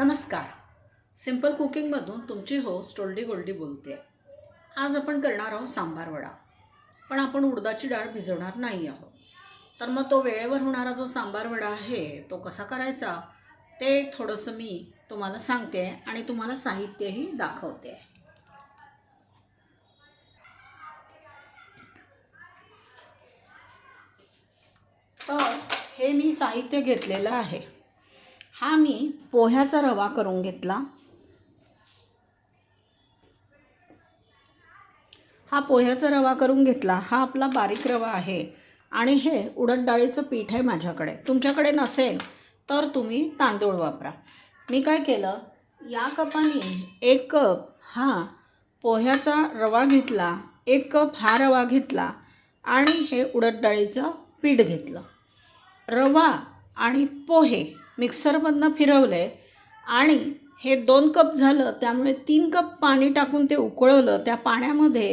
नमस्कार. सिंपल कुकिंगमधून तुमची होस्ट टोल्डी गोल्डी बोलते आज आपण करणार आहोत सांबार वडा. पण आपण उडदाची डाळ भिजवणार नाही आहोत. तर मग तो वेळेवर होणारा जो सांबार वडा आहे तो कसा करायचा? ते थोडंसं मी तुम्हाला सांगते आणि तुम्हाला साहित्यही दाखवते. तर हे मी साहित्य घेतलेलं आहे. हा मी पोह्याचा रवा करून घेतला. हा पोह्याचा रवा करून घेतला. हा आपला बारीक रवा आहे. आणि हे उडद डाळीचं पीठ आहे माझ्याकडे. तुमच्याकडे नसेल तर तुम्ही तांदूळ वापरा. मी काय केलं? या कपाने एक कप हा पोह्याचा रवा घेतला. एक कप हा रवा घेतला आणि हे उडद डाळीचं पीठ घेतलं. रवा आणि पोहे मिक्सरमधनं फिरवले आणि हे दोन कप झालं त्यामुळे तीन कप पाणी टाकून ते उकळवलं. त्या पाण्यामध्ये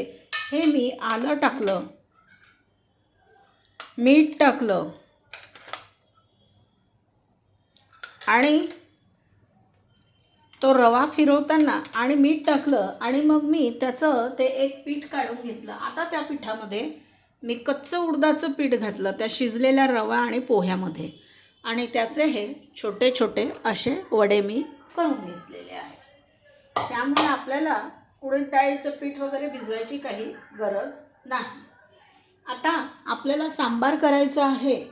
हे मी आलं टाकलं. मीठ टाकलं. आणि तो रवा फिरवताना आणि मीठ टाकलं आणि मग मी त्याचं ते एक पीठ काढून घेतलं. आता त्या पिठामध्ये मी कच्चं उडदाचं पीठ घातलं त्या शिजलेल्या रवा आणि पोह्यामध्ये. आणि त्याचे हे छोटे छोटे असे वडे मी करून घेतलेले आहे. त्यामुळे आपल्याला उडीद डाळीचं पीठ वगैरे भिजवायची काही गरज नाही. आता आपल्याला सांबार करायचं आहे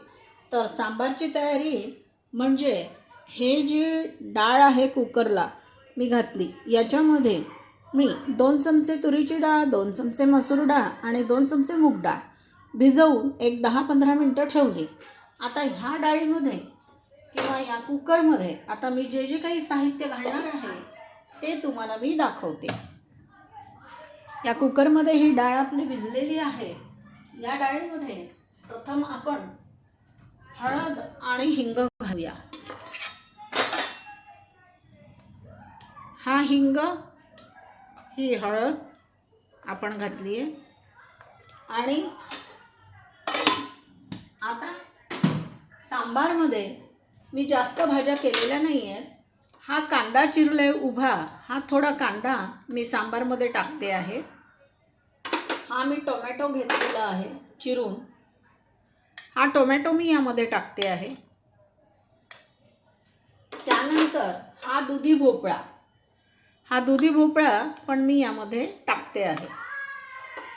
तर सांबारची तयारी म्हणजे हे जी डाळ आहे कुकरला मी घातली याच्यामध्ये मी दोन चमचे तुरीची डाळ दोन चमचे मसूर डाळ आणि दोन चमचे मूग डाळ भिजवून एक दहा पंधरा मिनटं ठेवली. आता ह्या डाळीमध्ये किंवा या कुकरमध्ये आता मी जे जे काही साहित्य घालणार आहे ते तुम्हाला मी दाखवते. या कुकरमध्ये ही डाळ आपली भिजलेली आहे. या डाळीमध्ये प्रथम आपण हळद आणि हिंग घालूया. हा हिंग ही हळद आपण घातली आहे आणि आता सांबारमध्ये मी जास्त भाज्या केलेल्या नाही आहेत हा कांदा चिरलाय उभा हा थोडा कांदा मी सांबारमध्ये टाकते आहे. हा मी टोमॅटो घेतलेला आहे चिरून. हा टोमॅटो मी यामध्ये टाकते आहे. त्यानंतर हा दुधी भोपळा. हा दुधी भोपळा पण मी यामध्ये टाकते आहे.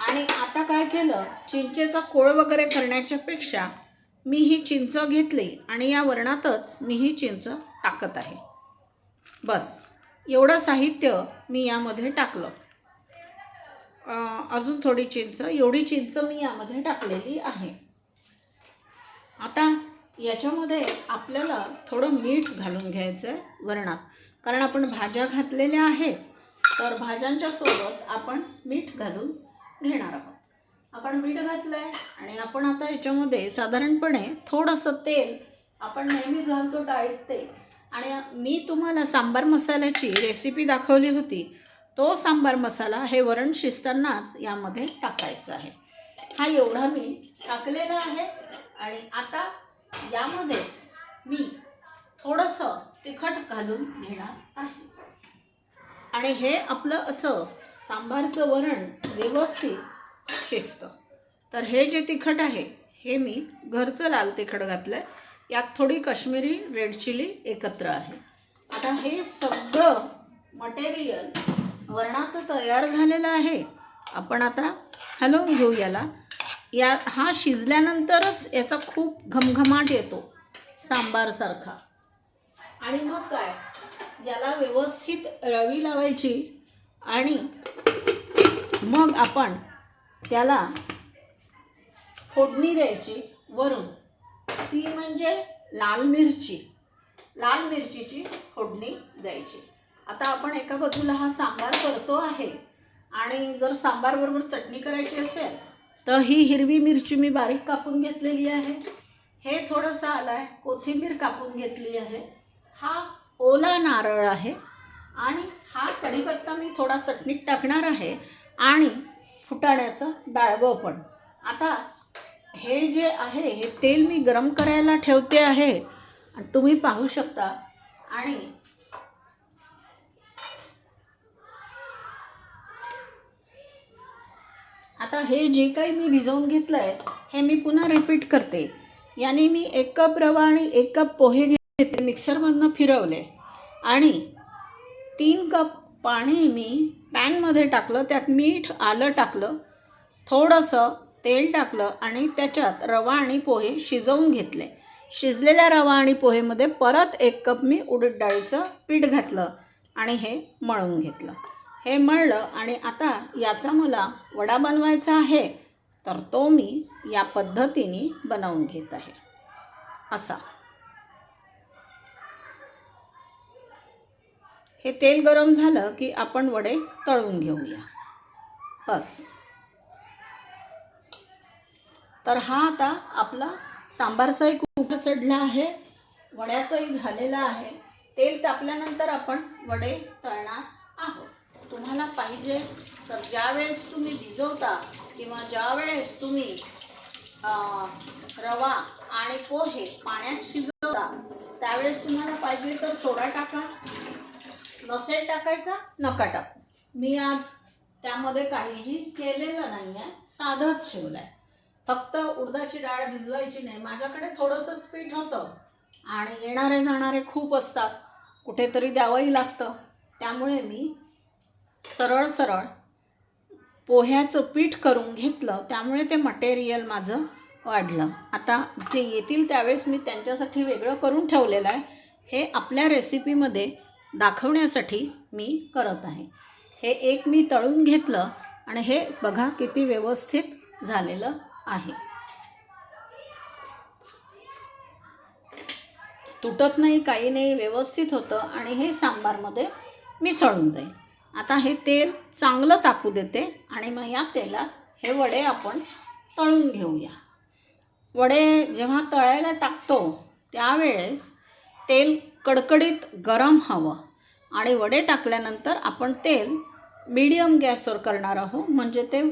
आणि आता काय केलं चिंचेचा कोळ वगैरे करण्याच्यापेक्षा मी ही चिंच घेतली आणि या वरणातच मी ही चिंच टाकत आहे. बस. एवढं साहित्य मी यामध्ये टाकलं. अजून थोडी चिंच. एवढी चिंच मी यामध्ये टाकलेली आहे. आता याच्यामध्ये आपल्याला थोडं मीठ घालून घ्यायचं आहे वरणात. कारण आपण भाज्या घातलेल्या आहेत तर भाज्यांच्या सोबत आपण मीठ घालून घेणार आहोत. आपण मीठ घातलं आहे आणि आपण आता याच्यामध्ये साधारणपणे थोडंसं तेल आपण नेहमीच घालतो डाळीत ते. आणि मी तुम्हाला सांबार मसाल्याची रेसिपी दाखवली होती. तो सांबार मसाला हे वरण शिजतानाच यामध्ये टाकायचा आहे. हा एवढा मी टाकलेला आहे आणि आता यामध्येच मी थोडंसं तिखट घालून घेणार आहे. आणि हे आपलं असं सांबारचं वरण व्यवस्थित शिस्त. तर हे जे तिखट आहे हे मी घरचं लाल तिखट घातलं आहे यात थोडी काश्मीरी रेड चिली एकत्र आहे. आता हे सगळं मटेरियल वरणाचं तयार झालेलं आहे. आपण आता हलवून घेऊ याला. या हा शिजल्यानंतरच याचा खूप घमघमाट येतो सांबारसारखा. आणि मग काय? याला व्यवस्थित रवी लावायची आणि मग आपण त्याला फोडणी द्यायची वरून. ती म्हणजे लाल मिरची. लाल मिरचीची फोडणी द्यायची. आता आपण एका बाजूला हा सांबार करतो आहे. आणि जर सांबारबरोबर चटणी करायची असेल तर ही हिरवी मिरची मी बारीक कापून घेतलेली आहे. हे थोडंसं आलं आहे कोथिंबीर कापून घेतली आहे. हा ओला नारळ आहे. आणि हा कढीपत्ता मी थोडा चटणीत टाकणार आहे. आणि फुटाण्याचं डाळवं पण आता हे जे आहे हे तेल मी गरम करायला ठेवते आहे. तुम्ही पाहू शकता. आणि आता हे जे काही मी भिजवून घेतलं आहे हे मी पुन्हा रिपीट करते. याने मी एक कप रवा आणि एक कप पोहे घेतले मिक्सरमधनं फिरवले. आणि तीन कप पाणी मी पॅनमध्ये टाकलं त्यात मीठ आलं टाकलं थोडंसं तेल टाकलं आणि त्याच्यात रवा आणि पोहे शिजवून घेतले. शिजलेल्या रवा आणि पोहेमध्ये परत एक कप मी उडीद डाळीचं पीठ घातलं आणि हे मळून घेतलं. हे मळलं आणि आता याचा मला वडा बनवायचा आहे तर तो मी या पद्धतीने बनवून घेत आहे. असा. हे तेल गरम झालं की आपण वडे तळून घेऊया. बस. तर हा आता आपला सांबारचाही कुकर चढला आहे. वड्याचंही झालेलं आहे. तेल तापल्यानंतर आपण वडे तळणार आहोत. तुम्हाला पाहिजे तर ज्यावेळेस तुम्ही भिजवता किंवा ज्यावेळेस तुम्ही रवा आणि पोहे पाण्यात शिजवता त्यावेळेस तुम्हाला पाहिजे तर सोडा टाका. नसेल टाकायचा नका टाकू. मी आज त्यामध्ये काहीही केलेलं नाही आहे साधंच ठेवलं आहे फक्त उडदाची डाळ भिजवायची नाही माझ्याकडे थोडंसंच पीठ होतं. आणि येणारे जाणारे खूप असतात कुठेतरी द्यावंही लागतं. त्यामुळे मी सरळ सरळ पोह्याचं पीठ करून घेतलं त्यामुळे ते मटेरियल माझं वाढलं. आता जे येतील त्यावेळेस मी त्यांच्यासाठी वेगळं करून ठेवलेलं आहे. हे आपल्या रेसिपीमध्ये दाखवण्यासाठी मी करत आहे. हे एक मी तळून घेतलं आणि हे बघा किती व्यवस्थित झालेलं आहे. तुटत नाही काही नाही व्यवस्थित होतं आणि हे सांबारमध्ये मिसळून जाईल आता हे तेल चांगलं तापू देते आणि मग या तेलात हे वडे आपण तळून घेऊया. वडे जेव्हा तळायला टाकतो त्यावेळेस तेल कडकडीत गरम हवं आणि वडे टाकल्यानंतर आपण तेल मीडियम गॅसवर करणार आहोत. म्हणजे ते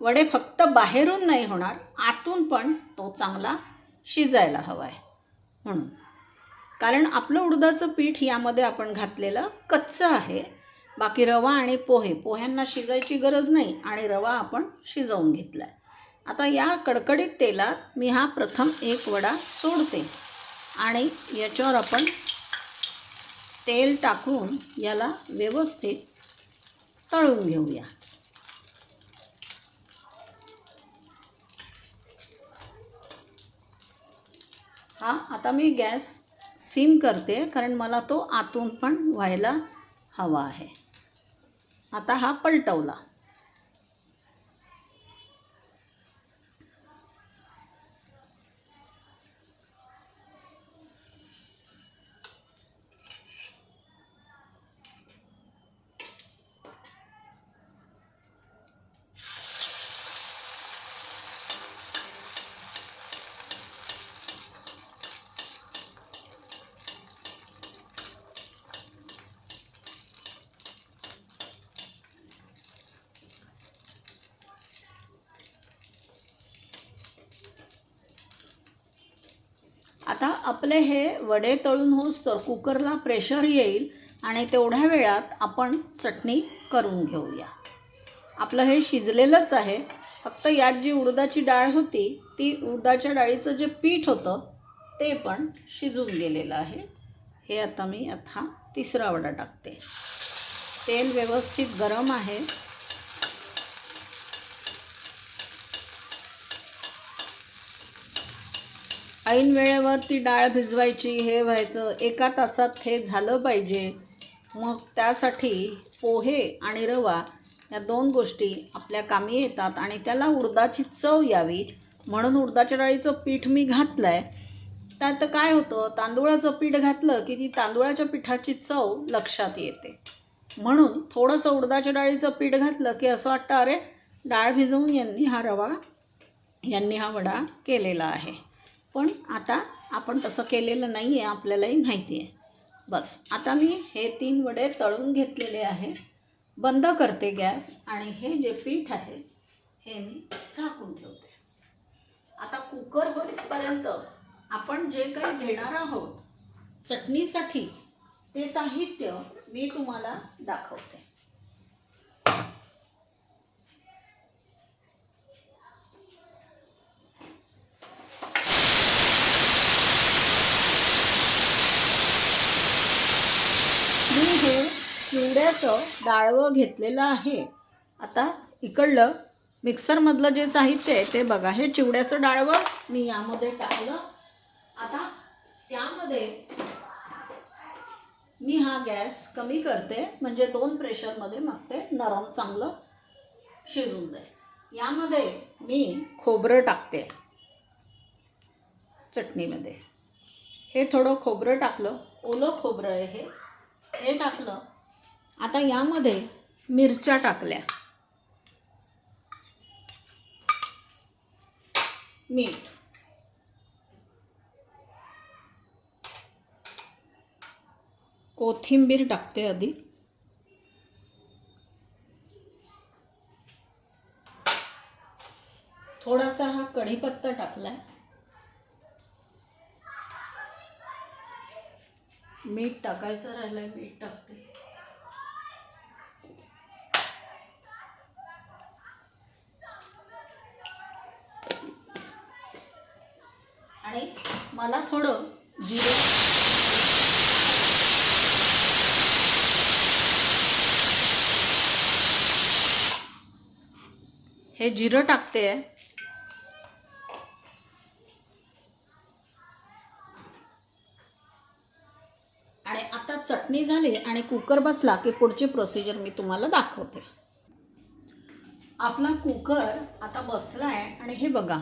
वडे फक्त बाहेरून नाही होणार आतून पण तो चांगला शिजायला हवा आहे. म्हणून. कारण आपलं उडदाचं पीठ यामध्ये आपण घातलेलं कच्चं आहे. बाकी रवा आणि पोहे पोह्यांना शिजायची गरज नाही आणि रवा आपण शिजवून घेतला आहे आता या कडकडीत तेलात मी हा प्रथम एक वडा सोडते. आणि याच्यावर आपण तेल टाकून याला व्यवस्थित तळून घेऊया. हा आता मी गॅस सिम करते कारण मला तो आतून पण व्हायला हवा आहे. आता हा पलटवला. आता आपले हे वडे तळून होस तर कुकरला प्रेशर येईल आणि तेवढ्या वेळात आपण चटणी करून घेऊया. आपलं हे शिजलेलंच आहे. फक्त यात जी उडदाची डाळ होती ती उडदाच्या डाळीचं जे पीठ होतं ते पण शिजून गेलेलं आहे. हे आता मी आता तिसरा वडा टाकते. तेल व्यवस्थित गरम आहे. ऐन वेळेवर ती डाळ भिजवायची हे व्हायचं एका तासात हे झालं पाहिजे. मग त्यासाठी पोहे आणि रवा या दोन गोष्टी आपल्या कामी येतात आणि त्याला उडदाची चव यावी. म्हणून उडदाच्या डाळीचं पीठ मी घातलं आहे त्यात काय होतं तांदूळाचं पीठ घातलं की ती तांदूळाच्या पिठाची चव लक्षात येते. म्हणून थोडंसं उडदाच्या डाळीचं पीठ घातलं की असं वाटतं अरे डाळ भिजवून यांनी हा रवा यांनी हा वडा केलेला आहे. पण आता आपण तसं केलेलं नाही आहे आपल्यालाही माहिती आहे. बस आता मी हे तीन वडे तळून घेतलेले आहे. बंद करते गॅस आणि हे जे पीठ आहे हे मी झाकून ठेवते. आता कुकर होईसपर्यंत आपण जे काही घेणार आहोत चटणीसाठी ते साहित्य मी तुम्हाला दाखवते. थोडंसं डाळवं घेतलेलं आहे. आता इकडलं मिक्सरमधलं जे साहित्य आहे ते बघा. हे चिवड्याचं डाळवं मी यामध्ये टाकलं. आता त्यामध्ये मी हा गॅस कमी करते. म्हणजे दोन प्रेशरमध्ये मग ते नरम चांगलं शिजून जाईल. यामध्ये मी खोबरं टाकते. चटणीमध्ये. हे थोडं खोबरं टाकलं. ओलं खोबरं आहे हे. हे टाकलं. आता यामध्ये मिरच्या टाकल्या. मीठ. कोथिंबीर टाकते आधी. थोडासा हा कढीपत्ता टाकलाय. मीठ टाकायचं राहिलंय मीठ टाकते आणि मला थोडं जिरं. हे जिरं टाकते. आहे आणि आता चटणी झाली आणि कुकर बसला की पुढची प्रोसिजर मी तुम्हाला दाखवते. आपला कुकर आता बसला आहे आणि हे बघा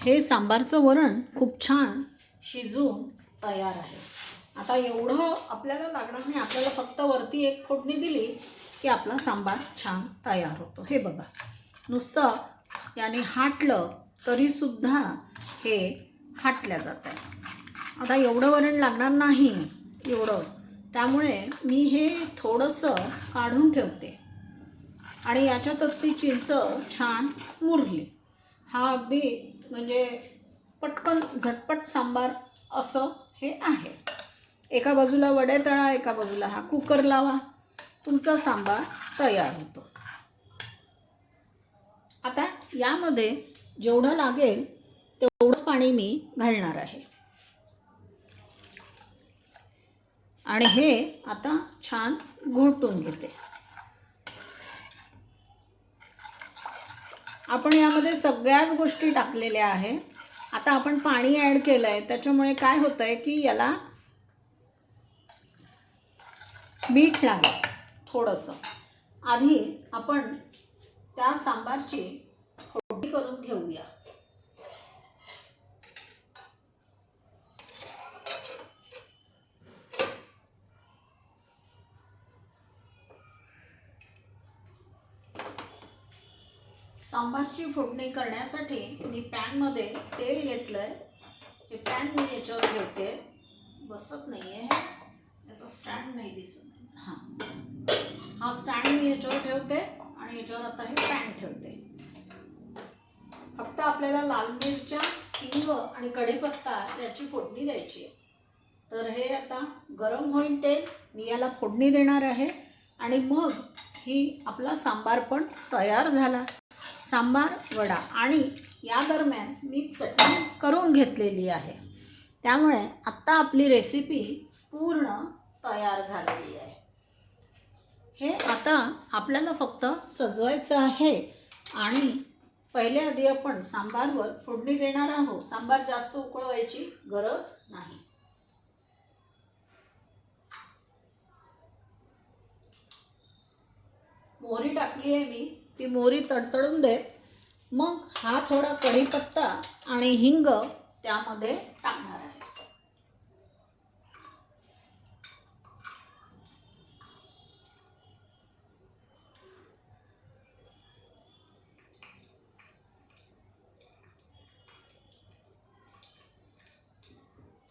हे सांबारचं वरण खूप छान शिजून तयार आहे. आता एवढं आपल्याला लागणार नाही. आपल्याला फक्त वरती एक फोडणी दिली की आपला सांबार छान तयार होतो. हे बघा. नुसतं याने हाटलं तरीसुद्धा हे हाटल्या जात आहे. आता एवढं वरण लागणार नाही एवढं. त्यामुळे मी हे थोडंसं काढून ठेवते. आणि याच्यातच ती चिंच छान मुरली. हा अगदी म्हणजे पटकन झटपट सांबार असं हे आहे. एका बाजूला वडे तळा एका बाजूला हा कुकर लावा. तुमचा सांबार तयार होतो. आता यामध्ये जेवढं लागेल तेवढंच पाणी मी घालणार आहे. आणि हे आता छान घोटून घेते. आपण यामध्ये सगळ्याच गोष्टी टाकलेल्या आहेत. आता आपण पाणी ॲड केलं आहे त्याच्यामुळे काय होतं आहे की याला मीठ लागेल थोडंसं. आधी आपण त्या सांबारची फोडणी करून घेऊया. सांबारची फोडणी करण्यासाठी मी पॅनमध्ये तेल घेतलं आहे हे पॅन मी याच्यावर ठेवते. बसत नाही आहे याचा स्टँड नाही दिसत. आहे हां. हा स्टँड मी याच्यावर ठेवते आणि याच्यावर आता हे पॅन ठेवते. फक्त आपल्याला लाल मिरच्या हिंग आणि कढीपत्ता याची फोडणी द्यायची आहे. तर हे आता गरम होईल तेल. मी याला फोडणी देणार आहे. आणि मग ही आपला सांबार पण तयार झाला. सांबार वडा आणि या दरम्यान मी चटणी करून घेतलेली आहे. त्यामुळे आत्ता आपली रेसिपी पूर्ण तयार झालेली आहे. हे आता आपल्याला फक्त सजवायचं आहे आणि पहिले आधी आपण सांबारवर फोडणी देणार आहोत. सांबार जास्त उकळवायची गरज नाही. मोहरी टाकली आहे मी. ती मोहरी तडतडून देत. मग हा थोडा कढीपत्ता आणि हिंग त्यामध्ये टाकणार आहे.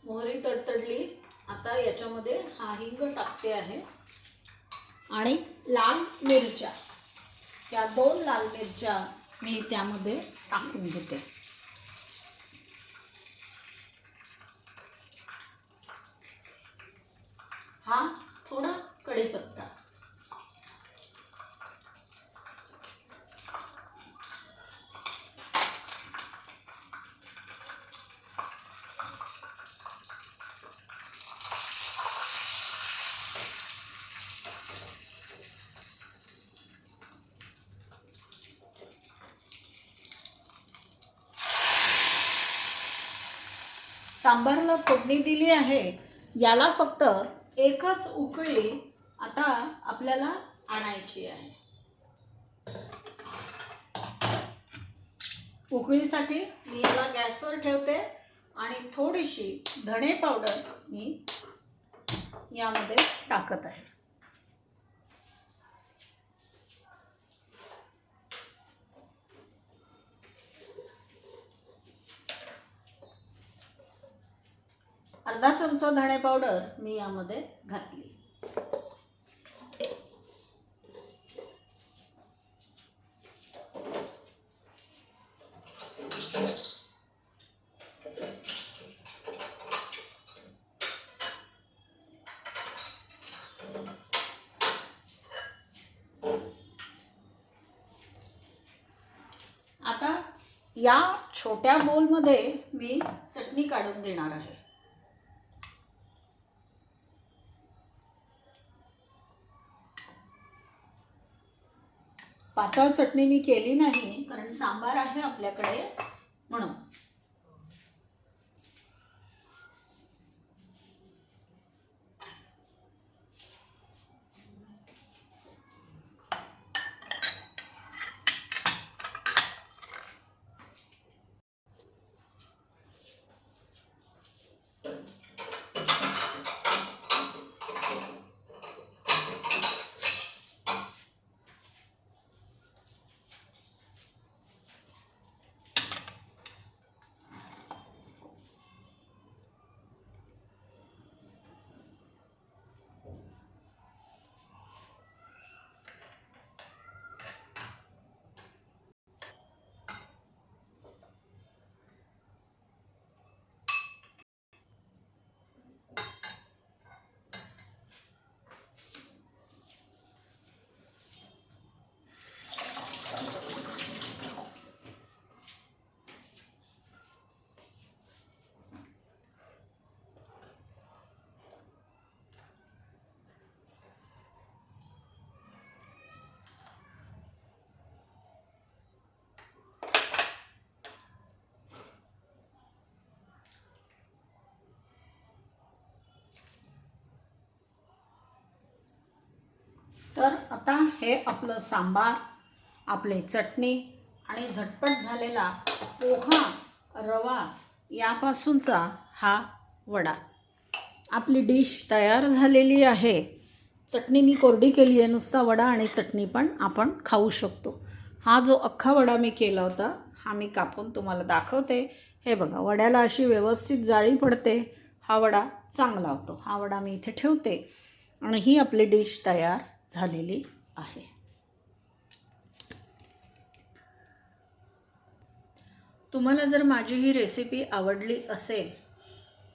मोहरी तडतडली. आता याच्यामध्ये हा हिंग टाकते आहे. आणि लाल मिरच्या. या दोन लाल मिरच्या मी त्यामध्ये टाकून घेते. हा थोडा कढीपत्ता. सांबारला फोडणी दिली आहे याला फक्त एकच उकळी आता आपल्याला आणायची आहे. उकळीसाठी मी याला गॅसवर ठेवते आणि थोडीशी धणे पावडर मी यामध्ये टाकत आहे. अर्धा चमचा धणे पावडर मी यामध्ये घातली. आता या छोट्या बोलमध्ये मी चटणी काढून घेणार आहे. पातळ चटणी मी केली नाही कारण सांबार आहे आपल्याकडे म्हणून. तर आता हे आपलं सांबार आपले चटणी आणि झटपट झालेला पोहा रवा यापासूनचा हा वडा. आपली डिश तयार झालेली आहे. चटणी मी कोरडी केली आहे नुसता वडा आणि चटणी पण आपण खाऊ शकतो. हा जो अख्खा वडा मी केला होता हा मी कापून तुम्हाला दाखवते. हे बघा वड्याला अशी व्यवस्थित जाळी पडते. हा वडा चांगला होतो. हा वडा मी इथे ठेवते. आणि ही आपली डिश तयार झालेली आहे. तुम्हाला जर माझी ही रेसिपी आवडली असेल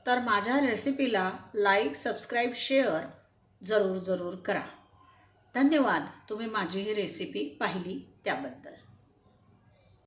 तर माझ्या रेसिपीला लाईक सबस्क्राईब शेअर जरूर जरूर करा. धन्यवाद. तुम्ही माझी ही रेसिपी पाहिली त्याबद्दल.